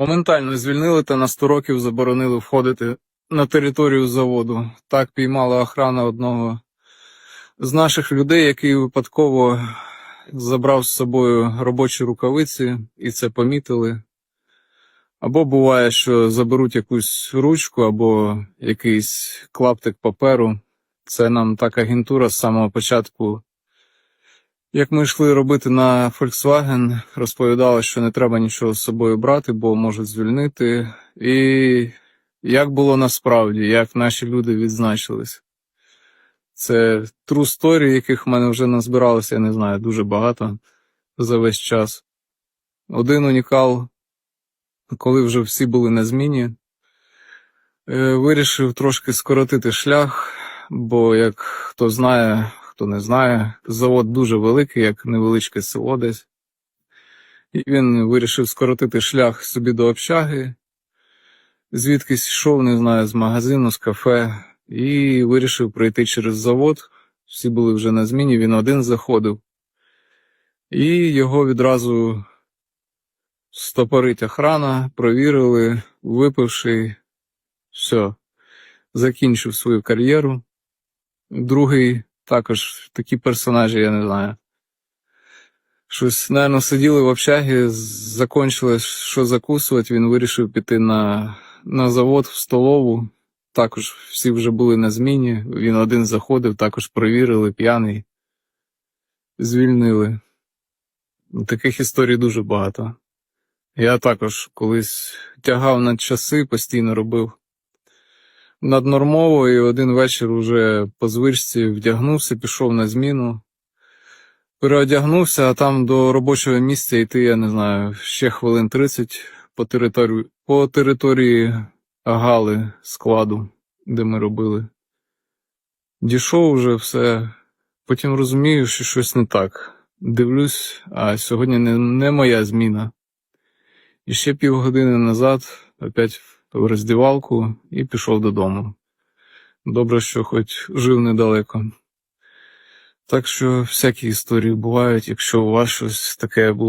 Моментально звільнили та на 100 років заборонили входити на територію заводу. Так піймала охрана одного з наших людей, який випадково забрав з собою робочі рукавиці і це помітили. Або буває, що заберуть якусь ручку або якийсь клаптик паперу. Це нам так агентура з самого початку. Як ми йшли робити на Volkswagen, розповідали, що не треба нічого з собою брати, бо можуть звільнити. І як було насправді, як наші люди відзначились. Це true story, яких в мене вже назбиралося, я не знаю, дуже багато за весь час. Один унікал, коли вже всі були на зміні, е, вирішив трошки скоротити шлях, бо як хто знає, хто не знає, завод дуже великий, як невеличке село десь. І він вирішив скоротити шлях собі до общаги, звідкись йшов, не знаю, з магазину, з кафе, і вирішив пройти через завод. Всі були вже на зміні, він один заходив. І його відразу стопорить охрана, провірили, випивши, все, закінчив свою кар'єру. Другий також такі персонажі, я не знаю. Щось, напевно, сиділи в общагі, закончили, що закусувати, він вирішив піти на, на завод, в столову. Також всі вже були на зміні. Він один заходив, також перевірили, п'яний. Звільнили. Таких історій дуже багато. Я також колись тягав над часи, постійно робив наднормово, і один вечір уже по звичці вдягнувся, пішов на зміну. Переодягнувся, а там до робочого місця йти, я не знаю, ще хвилин 30 по території, по території гали складу, де ми робили. Дійшов вже все. Потім розумію, що щось не так. Дивлюсь, а сьогодні не, не моя зміна. І ще півгодини назад опять в роздівалку і пішов додому. Добре, що хоч жив недалеко. Так що всякі історії бувають, якщо у вас щось таке було.